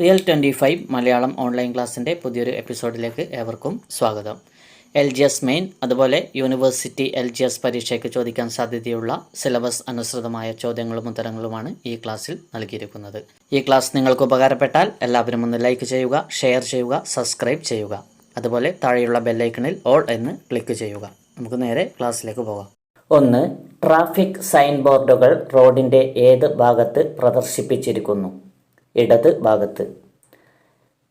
Real twenty five Malayalam online ക്ലാസ്സിന്റെ പുതിയൊരു എപ്പിസോഡിലേക്ക് ഏവർക്കും സ്വാഗതം. എൽ ജി എസ് മെയിൻ അതുപോലെ യൂണിവേഴ്സിറ്റി എൽ ജി എസ് പരീക്ഷയ്ക്ക് ചോദിക്കാൻ സാധ്യതയുള്ള സിലബസ് അനുസൃതമായ ചോദ്യങ്ങളും ഉത്തരങ്ങളുമാണ് ഈ ക്ലാസ്സിൽ നൽകിയിരിക്കുന്നത്. ഈ ക്ലാസ് നിങ്ങൾക്ക് ഉപകാരപ്പെട്ടാൽ എല്ലാവരും ഒന്ന് ലൈക്ക് ചെയ്യുക ഷെയർ ചെയ്യുക സബ്സ്ക്രൈബ് ചെയ്യുക. അതുപോലെ താഴെയുള്ള ബെല്ലൈക്കണിൽ ഓൾ എന്ന് ക്ലിക്ക് ചെയ്യുക. നമുക്ക് നേരെ ക്ലാസ്സിലേക്ക് പോകാം. ഒന്ന് ട്രാഫിക് സൈൻ ബോർഡുകൾ റോഡിന്റെ ഏത് ഭാഗത്ത് പ്രദർശിപ്പിച്ചിരിക്കുന്നു? ഇടത് ഭാഗത്ത്.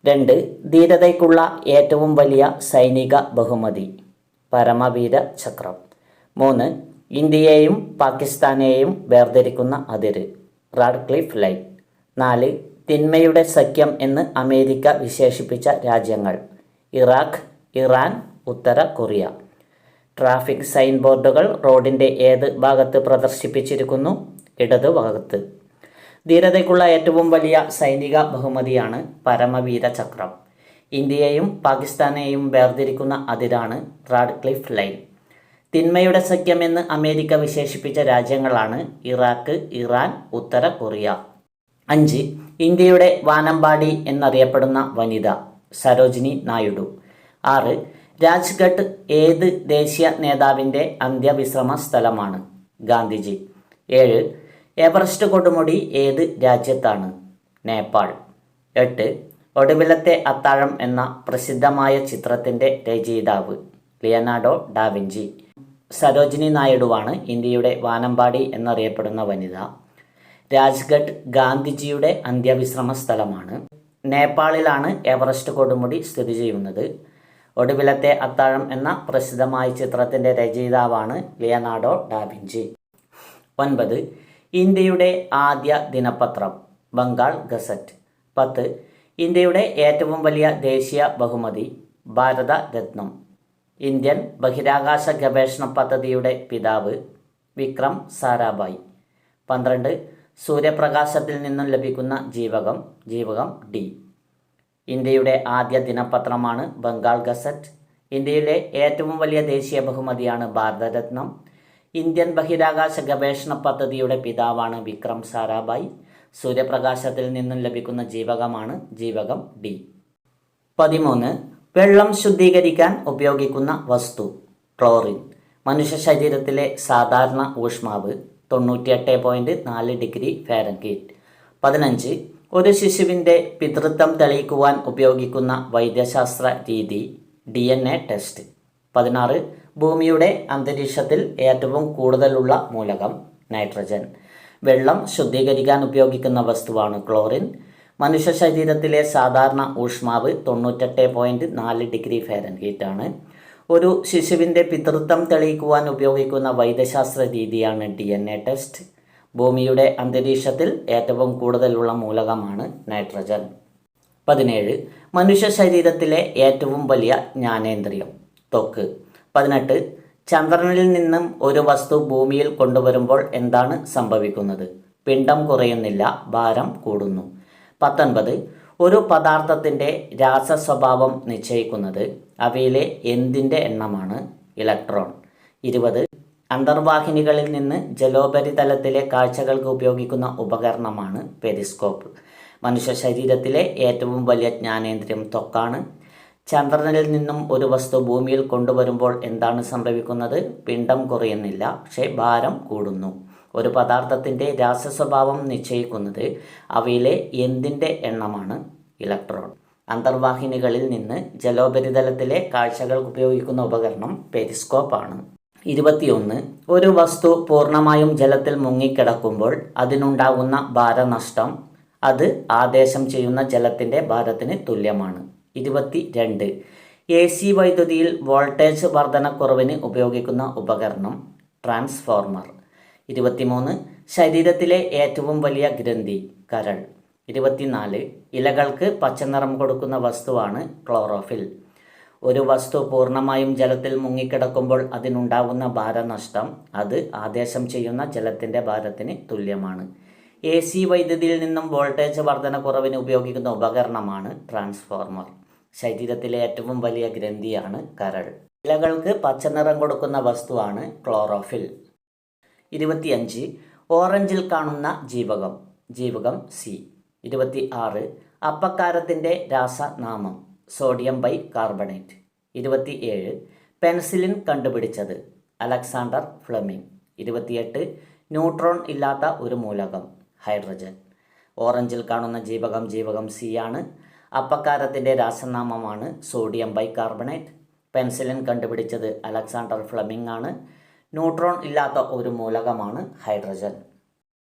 രണ്ട് ധീരതയ്ക്കുള്ള ഏറ്റവും വലിയ സൈനിക ബഹുമതി പരമവീര ചക്രം. മൂന്ന് ഇന്ത്യയെയും പാകിസ്ഥാനെയും വേർതിരിക്കുന്ന അതിര് റാഡ്ക്ലിഫ് ലൈൻ. നാല് തിന്മയുടെ സഖ്യം എന്ന് അമേരിക്ക വിശേഷിപ്പിച്ച രാജ്യങ്ങൾ ഇറാഖ് ഇറാൻ ഉത്തര കൊറിയ. ട്രാഫിക് സൈൻ ബോർഡുകൾ റോഡിന്റെ ഏത് ഭാഗത്ത് പ്രദർശിപ്പിച്ചിരിക്കുന്നു? ഇടത് ഭാഗത്ത്. ധീരതയ്ക്കുള്ള ഏറ്റവും വലിയ സൈനിക ബഹുമതിയാണ് പരമവീര ചക്രം. ഇന്ത്യയെയും പാകിസ്ഥാനെയും വേർതിരിക്കുന്ന അതിരാണ് റാഡ്ക്ലിഫ് ലൈൻ. തിന്മയുടെ സഖ്യമെന്ന് അമേരിക്ക വിശേഷിപ്പിച്ച രാജ്യങ്ങളാണ് ഇറാഖ് ഇറാൻ ഉത്തര കൊറിയ. അഞ്ച് ഇന്ത്യയുടെ വാനമ്പാടി എന്നറിയപ്പെടുന്ന വനിത സരോജിനി നായിഡു. ആറ് രാജ്ഘട്ട് ഏത് ദേശീയ നേതാവിന്റെ അന്ത്യവിശ്രമ സ്ഥലമാണ് ഗാന്ധിജി. ഏഴ് എവറസ്റ്റ് കൊടുമുടി ഏത് രാജ്യത്താണ്? നേപ്പാൾ. എട്ട് ഒടുവിലത്തെ അത്താഴം എന്ന പ്രസിദ്ധമായ ചിത്രത്തിന്റെ രചയിതാവ് ലിയനാർഡോ ഡാവിഞ്ചി സരോജിനി നായിഡുവാണ് ഇന്ത്യയുടെ വാനമ്പാടി എന്നറിയപ്പെടുന്ന വനിത. രാജ്ഘട്ട് ഗാന്ധിജിയുടെ അന്ത്യവിശ്രമ സ്ഥലമാണ്. നേപ്പാളിലാണ് എവറസ്റ്റ് കൊടുമുടി സ്ഥിതി ചെയ്യുന്നത്. ഒടുവിലത്തെ അത്താഴം എന്ന പ്രസിദ്ധമായ ചിത്രത്തിന്റെ രചയിതാവാണ് ലിയനാർഡോ ഡാവിഞ്ചി ഒൻപത് ഇന്ത്യയുടെ ആദ്യ ദിനപത്രം ബംഗാൾ ഗസറ്റ്. പത്ത് ഇന്ത്യയുടെ ഏറ്റവും വലിയ ദേശീയ ബഹുമതി ഭാരത രത്നം. ഇന്ത്യൻ ബഹിരാകാശ ഗവേഷണ പദ്ധതിയുടെ പിതാവ് വിക്രം സാരാഭായ്. പന്ത്രണ്ട് സൂര്യപ്രകാശത്തിൽ നിന്നും ലഭിക്കുന്ന ജീവകം ജീവകം ഡി. ഇന്ത്യയുടെ ആദ്യ ദിനപത്രമാണ് ബംഗാൾ ഗസറ്റ്. ഇന്ത്യയിലെ ഏറ്റവും വലിയ ദേശീയ ബഹുമതിയാണ് ഭാരതരത്നം ഇന്ത്യൻ ബഹിരാകാശ ഗവേഷണ പദ്ധതിയുടെ പിതാവാണ് വിക്രം സാരാഭായ്. സൂര്യപ്രകാശത്തിൽ നിന്നും ലഭിക്കുന്ന ജീവകമാണ് ജീവകം ഡി. പതിമൂന്ന് വെള്ളം ശുദ്ധീകരിക്കാൻ ഉപയോഗിക്കുന്ന വസ്തു ക്ലോറിൻ. മനുഷ്യ ശരീരത്തിലെ സാധാരണ ഊഷ്മാവ് തൊണ്ണൂറ്റിയെട്ട് പോയിന്റ് നാല് ഡിഗ്രി ഫാരൻഹീറ്റ്. പതിനഞ്ച് ഒരു ശിശുവിന്റെ പിതൃത്വം തെളിയിക്കുവാൻ ഉപയോഗിക്കുന്ന വൈദ്യശാസ്ത്ര രീതി ഡി ടെസ്റ്റ്. പതിനാറ് ഭൂമിയുടെ അന്തരീക്ഷത്തിൽ ഏറ്റവും കൂടുതലുള്ള മൂലകം നൈട്രജൻ. വെള്ളം ശുദ്ധീകരിക്കാൻ ഉപയോഗിക്കുന്ന വസ്തുവാണ് ക്ലോറിൻ. മനുഷ്യ ശരീരത്തിലെ സാധാരണ ഊഷ്മാവ് തൊണ്ണൂറ്റെട്ട് പോയിന്റ് നാല് ഡിഗ്രി ഫാരൻഹീറ്റ് ആണ്. ഒരു ശിശുവിന്റെ പിതൃത്വം തെളിയിക്കുവാൻ ഉപയോഗിക്കുന്ന വൈദ്യശാസ്ത്ര രീതിയാണ് ഡി എൻ എ ടെസ്റ്റ്. ഭൂമിയുടെ അന്തരീക്ഷത്തിൽ ഏറ്റവും കൂടുതലുള്ള മൂലകമാണ് നൈട്രജൻ. പതിനേഴ് മനുഷ്യ ശരീരത്തിലെ ഏറ്റവും വലിയ ജ്ഞാനേന്ദ്രിയം. ത്വക്ക് പതിനെട്ട്. ചന്ദ്രനിൽ നിന്നും ഒരു വസ്തു ഭൂമിയിൽ കൊണ്ടുവരുമ്പോൾ എന്താണ് സംഭവിക്കുന്നത്? പിണ്ഡം കുറയുന്നില്ല ഭാരം കൂടുന്നു. പത്തൊൻപത്. ഒരു പദാർത്ഥത്തിന്റെ രാസസ്വഭാവം നിശ്ചയിക്കുന്നത് അവയിലെ എന്തിന്റെ എണ്ണമാണ്? ഇലക്ട്രോൺ. ഇരുപത്. അന്തർവാഹിനികളിൽ നിന്ന് ജലോപരിതലത്തിലെ കാഴ്ചകൾക്ക് ഉപയോഗിക്കുന്ന ഉപകരണമാണ് പെരിസ്കോപ്പ്. മനുഷ്യ ശരീരത്തിലെ ഏറ്റവും വലിയ ജ്ഞാനേന്ദ്രിയം ത്വക്കാണ്. ചന്ദ്രനിൽ നിന്നും ഒരു വസ്തു ഭൂമിയിൽ കൊണ്ടുവരുമ്പോൾ എന്താണ് സംഭവിക്കുന്നത്? പിണ്ഡം കുറയുന്നില്ല പക്ഷേ ഭാരം കൂടുന്നു. ഒരു പദാർത്ഥത്തിന്റെ രാസസ്വഭാവം നിശ്ചയിക്കുന്നത് അവയിലെ എന്തിന്റെ എണ്ണമാണ്? ഇലക്ട്രോൺ. അന്തർവാഹിനികളിൽ നിന്ന് ജലോപരിതലത്തിലെ കാഴ്ചകൾക്ക് ഉപയോഗിക്കുന്ന ഉപകരണം പെരിസ്കോപ്പ് ആണ് ഇരുപത്തിയൊന്ന്. ഒരു വസ്തു പൂർണമായും ജലത്തിൽ മുങ്ങിക്കിടക്കുമ്പോൾ അതിനുണ്ടാകുന്ന ഭാരനഷ്ടം അത് ആദേശം ചെയ്യുന്ന ജലത്തിന്റെ ഭാരത്തിന് തുല്യമാണ്. ഇരുപത്തി രണ്ട് എ സി വൈദ്യുതിയിൽ വോൾട്ടേജ് വർധനക്കുറവിന് ഉപയോഗിക്കുന്ന ഉപകരണം ട്രാൻസ്ഫോർമർ. ഇരുപത്തിമൂന്ന്. ശരീരത്തിലെ ഏറ്റവും വലിയ ഗ്രന്ഥി കരൾ. ഇരുപത്തിനാല്. ഇലകൾക്ക് പച്ചനിറം കൊടുക്കുന്ന വസ്തുവാണ് ക്ലോറോഫിൽ. ഒരു വസ്തു പൂർണമായും ജലത്തിൽ മുങ്ങിക്കിടക്കുമ്പോൾ അതിനുണ്ടാകുന്ന ഭാരനഷ്ടം അത് ആദേശം ചെയ്യുന്ന ജലത്തിന്റെ ഭാരത്തിന് തുല്യമാണ്. എ സി വൈദ്യുതിയിൽ നിന്നും വോൾട്ടേജ് വർധനക്കുറവിന് ഉപയോഗിക്കുന്ന ഉപകരണമാണ് ട്രാൻസ്ഫോർമർ. ശരീരത്തിലെ ഏറ്റവും വലിയ ഗ്രന്ഥിയാണ് കരൾ. ഇലകൾക്ക് പച്ചനിറം കൊടുക്കുന്ന വസ്തുവാണ് ക്ലോറോഫിൽ. ഇരുപത്തിയഞ്ച് ഓറഞ്ചിൽ കാണുന്ന ജീവകം. ജീവകം സി. ഇരുപത്തി ആറ് അപ്പക്കാരത്തിന്റെ രാസനാമം. Sodium bicarbonate. ഇരുപത്തി ഏഴ് പെൻസിലിൻ കണ്ടുപിടിച്ചത്. Alexander Fleming. ഇരുപത്തിയെട്ട് ന്യൂട്രോൺ ഇല്ലാത്ത ഒരു മൂലകം. ഹൈഡ്രജൻ. ഓറഞ്ചിൽ കാണുന്ന ജീവകം ജീവകം സി ആണ്. അപ്പക്കാരത്തിന്റെ രാസനാമമാണ് സോഡിയം ബൈകാർബണേറ്റ്. പെൻസിലിൻ കണ്ടുപിടിച്ചത് അലക്സാണ്ടർ ഫ്ലെമിംഗ് ആണ്. ന്യൂട്രോൺ ഇല്ലാത്ത ഒരു മൂലകമാണ് ഹൈഡ്രജൻ.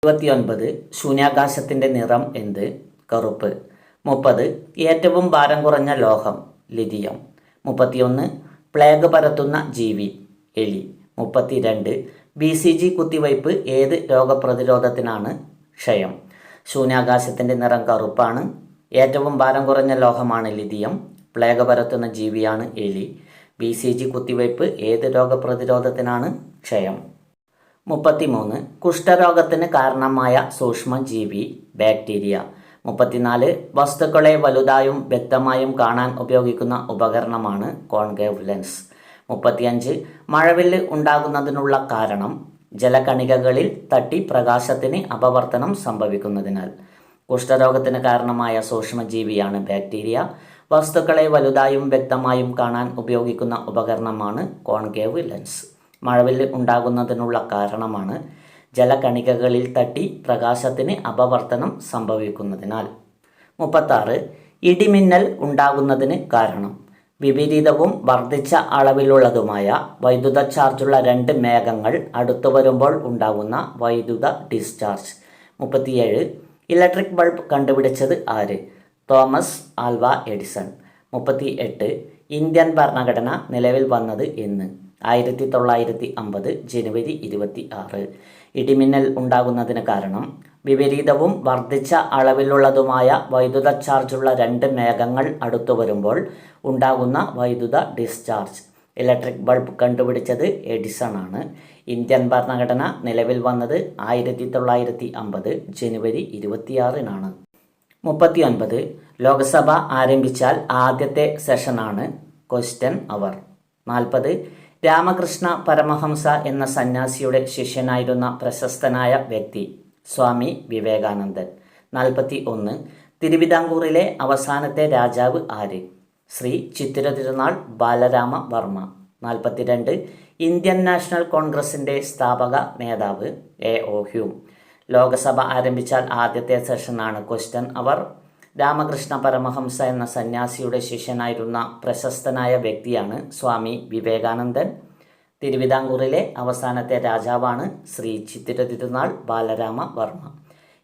ഇരുപത്തിയൊൻപത് ശൂന്യാകാശത്തിന്റെ നിറം എന്ത്? കറുപ്പ്. മുപ്പത് ഏറ്റവും ഭാരം കുറഞ്ഞ ലോഹം ലിഥിയം. മുപ്പത്തിയൊന്ന് പ്ലേഗ് പരത്തുന്ന ജീവി എലി. മുപ്പത്തിരണ്ട് ബി സി ജി കുത്തിവയ്പ് ഏത് രോഗപ്രതിരോധത്തിനാണ് ക്ഷയം? ശൂന്യാകാശത്തിന്റെ നിറം കറുപ്പാണ്. ഏറ്റവും ഭാരം കുറഞ്ഞ ലോഹമാണ് ലിഥിയം. പ്ലേഗ പരത്തുന്ന ജീവിയാണ് എലി. ബി സി ജി കുത്തിവയ്പ് ഏത് രോഗപ്രതിരോധത്തിനാണ് ക്ഷയം? മുപ്പത്തിമൂന്ന്. കുഷ്ഠരോഗത്തിന് കാരണമായ സൂക്ഷ്മജീവി ബാക്ടീരിയ. മുപ്പത്തിനാല്. വസ്തുക്കളെ വലുതായും വ്യക്തമായും കാണാൻ ഉപയോഗിക്കുന്ന ഉപകരണമാണ് കോൺകേവ് ലെൻസ് മുപ്പത്തിയഞ്ച്. മഴവില്ല് ഉണ്ടാകുന്നതിനുള്ള കാരണം. ജലകണികകളിൽ തട്ടി പ്രകാശത്തിന് അപവർത്തനം സംഭവിക്കുന്നതിനാൽ. കുഷ്ഠരോഗത്തിന് കാരണമായ സൂക്ഷ്മജീവിയാണ് ബാക്ടീരിയ. വസ്തുക്കളെ വലുതായും വ്യക്തമായും കാണാൻ ഉപയോഗിക്കുന്ന ഉപകരണമാണ് കോൺകേവ് ലെൻസ് മഴവിൽ ഉണ്ടാകുന്നതിനുള്ള കാരണമാണ് ജലകണികകളിൽ തട്ടി പ്രകാശത്തിന് അപവർത്തനം സംഭവിക്കുന്നതിനാൽ. മുപ്പത്താറ്. ഇടിമിന്നൽ ഉണ്ടാകുന്നതിന് കാരണം. വിപരീതവും വർദ്ധിച്ച അളവിലുള്ളതുമായ വൈദ്യുത ചാർജുള്ള രണ്ട് മേഘങ്ങൾ അടുത്തു വരുമ്പോൾ ഉണ്ടാകുന്ന വൈദ്യുത ഡിസ്ചാർജ്. മുപ്പത്തിയേഴ്. ഇലക്ട്രിക് ബൾബ് കണ്ടുപിടിച്ചത് ആര്? Thomas Alva Edison. മുപ്പത്തി എട്ട് ഇന്ത്യൻ ഭരണഘടന നിലവിൽ വന്നത് എന്ന്. ആയിരത്തി തൊള്ളായിരത്തി അമ്പത് ജനുവരി ഇരുപത്തി ആറ് ഇടിമിന്നൽ ഉണ്ടാകുന്നതിന് കാരണം. വിപരീതവും വർദ്ധിച്ച അളവിലുള്ളതുമായ വൈദ്യുത ചാർജുള്ള രണ്ട് മേഘങ്ങൾ അടുത്തു വരുമ്പോൾ ഉണ്ടാകുന്ന വൈദ്യുത ഡിസ്ചാർജ്. ഇലക്ട്രിക് ബൾബ് കണ്ടുപിടിച്ചത് എഡിസൺ ആണ്. ഇന്ത്യൻ ഭരണഘടന നിലവിൽ വന്നത് ആയിരത്തി തൊള്ളായിരത്തി അമ്പത് ജനുവരി ഇരുപത്തിയാറിനാണ്. മുപ്പത്തി ഒൻപത് ലോക്സഭ ആരംഭിച്ചാൽ ആദ്യത്തെ സെഷനാണ് ക്വസ്റ്റ്യൻ അവർ നാൽപ്പത് രാമകൃഷ്ണ പരമഹംസ എന്ന സന്യാസിയുടെ ശിഷ്യനായിരുന്ന പ്രശസ്തനായ വ്യക്തി സ്വാമി വിവേകാനന്ദൻ. നാൽപ്പത്തി ഒന്ന് തിരുവിതാംകൂറിലെ അവസാനത്തെ രാജാവ് ആര്? ശ്രീ ചിത്തിര തിരുനാൾ ബാലരാമ വർമ്മ. നാൽപ്പത്തിരണ്ട് ഇന്ത്യൻ നാഷണൽ കോൺഗ്രസിന്റെ സ്ഥാപക നേതാവ് എ ഒ ഹ്യൂം. ലോകസഭ ആരംഭിച്ചാൽ ആദ്യത്തെ സെഷനാണ് ക്വസ്റ്റ്യൻ അവർ. രാമകൃഷ്ണ പരമഹംസ എന്ന സന്യാസിയുടെ ശിഷ്യനായിരുന്ന പ്രശസ്തനായ വ്യക്തിയാണ് സ്വാമി വിവേകാനന്ദൻ. തിരുവിതാംകൂറിലെ അവസാനത്തെ രാജാവാണ് ശ്രീ ചിത്തിര തിരുനാൾ ബാലരാമ വർമ്മ.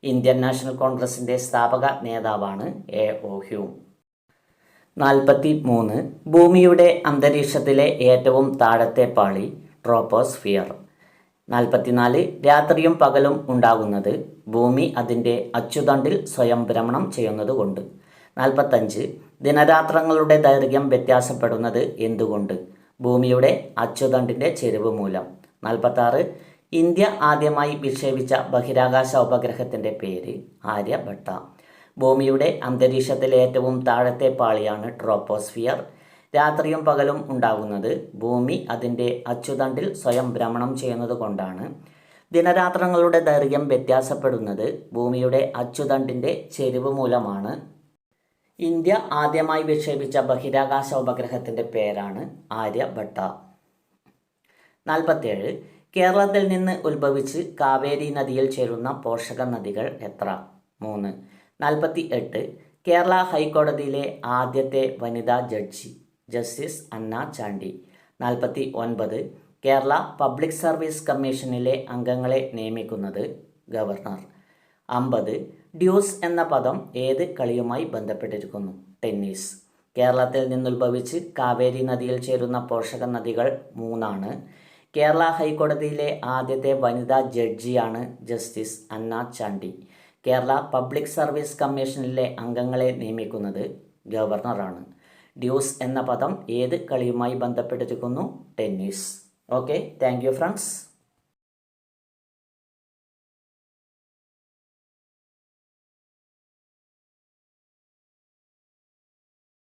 ഇന്ത്യൻ നാഷണൽ കോൺഗ്രസിന്റെ സ്ഥാപക നേതാവാണ് എ ഒ ഹ്യൂം. നാൽപ്പത്തി മൂന്ന് ഭൂമിയുടെ അന്തരീക്ഷത്തിലെ ഏറ്റവും താഴത്തെ പാളി ട്രോപ്പോസ്ഫിയർ. നാൽപ്പത്തിനാല്. രാത്രിയും പകലും ഉണ്ടാകുന്നത് ഭൂമി അതിന്റെ അച്ചുതണ്ടിൽ സ്വയം ഭ്രമണം ചെയ്യുന്നതുകൊണ്ട്. നാൽപ്പത്തഞ്ച്. ദിനരാത്രങ്ങളുടെ ദൈർഘ്യം വ്യത്യാസപ്പെടുന്നത് എന്തുകൊണ്ട്? ഭൂമിയുടെ അച്ചുതണ്ടിന്റെ ചെരുവ് മൂലം. നാൽപ്പത്താറ്. ഇന്ത്യ ആദ്യമായി വിക്ഷേപിച്ച ബഹിരാകാശ ഉപഗ്രഹത്തിന്റെ പേര് ആര്യഭട്ട. ഭൂമിയുടെ അന്തരീക്ഷത്തിലെ ഏറ്റവും താഴത്തെ പാളിയാണ് ട്രോപ്പോസ്ഫിയർ. രാത്രിയും പകലും ഉണ്ടാകുന്നത് ഭൂമി അതിന്റെ അച്ചുതണ്ടിൽ സ്വയം ഭ്രമണം ചെയ്യുന്നത് കൊണ്ടാണ്. ദിനരാത്രങ്ങളുടെ ദൈർഘ്യം വ്യത്യാസപ്പെടുന്നത് ഭൂമിയുടെ അച്ചുതണ്ടിന്റെ ചെരിവ് മൂലമാണ്. ഇന്ത്യ ആദ്യമായി വിക്ഷേപിച്ച ബഹിരാകാശ ഉപഗ്രഹത്തിന്റെ പേരാണ് ആര്യഭട്ട. നാൽപ്പത്തേഴ് കേരളത്തിൽ നിന്ന് ഉത്ഭവിച്ച് കാവേരി നദിയിൽ ചേരുന്ന പോഷക നദികൾ എത്ര? മൂന്ന് നാൽപ്പത്തി എട്ട് കേരള ഹൈക്കോടതിയിലെ ആദ്യത്തെ വനിതാ ജഡ്ജി ജസ്റ്റിസ് അന്ന ചാണ്ടി. നാൽപ്പത്തി ഒൻപത് കേരള പബ്ലിക് സർവീസ് കമ്മീഷനിലെ അംഗങ്ങളെ നിയമിക്കുന്നത് ഗവർണർ. അമ്പത് ഡ്യൂസ് എന്ന പദം ഏത് കളിയുമായി ബന്ധപ്പെട്ടിരിക്കുന്നു? ടെന്നീസ്. കേരളത്തിൽ നിന്നുത്ഭവിച്ച് കാവേരി നദിയിൽ ചേരുന്ന പോഷക നദികൾ മൂന്നാണ്. കേരള ഹൈക്കോടതിയിലെ ആദ്യത്തെ വനിതാ ജഡ്ജിയാണ് justice Anna Chandy. Kerala public service കമ്മീഷനിലെ അംഗങ്ങളെ നിയമിക്കുന്നത് ഗവർണറാണ്. ഡ്യൂസ് എന്ന പദം ഏത് കളിയുമായി ബന്ധപ്പെട്ടിരിക്കുന്നു? ടെന്നീസ്. Okay thank friends.